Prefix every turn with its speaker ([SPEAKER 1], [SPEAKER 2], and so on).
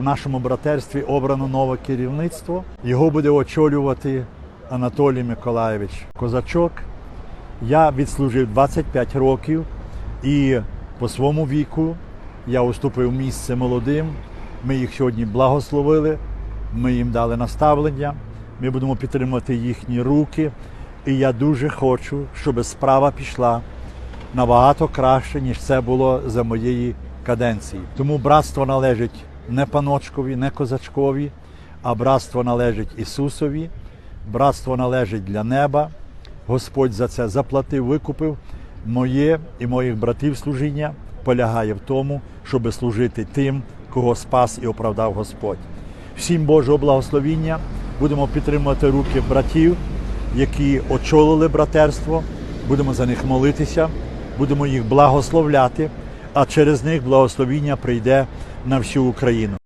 [SPEAKER 1] В нашому братерстві обрано нове керівництво. Його буде очолювати Анатолій Миколаєвич Козачок. Я відслужив 25 років і по своєму віку я уступив місце молодим. Ми їх сьогодні благословили, ми їм дали наставлення, ми будемо підтримувати їхні руки. І я дуже хочу, щоб справа пішла набагато краще, ніж це було за моєї каденції. Тому братство належить не паночкові, не козачкові, а братство належить Ісусові, братство належить для неба. Господь за це заплатив, викупив. Моє і моїх братів служіння полягає в тому, щоб служити тим, кого спас і оправдав Господь. Всім Божого благословіння. Будемо підтримувати руки братів, які очолили братерство. Будемо за них молитися, будемо їх благословляти, а через них благословіння прийде на всю Україну.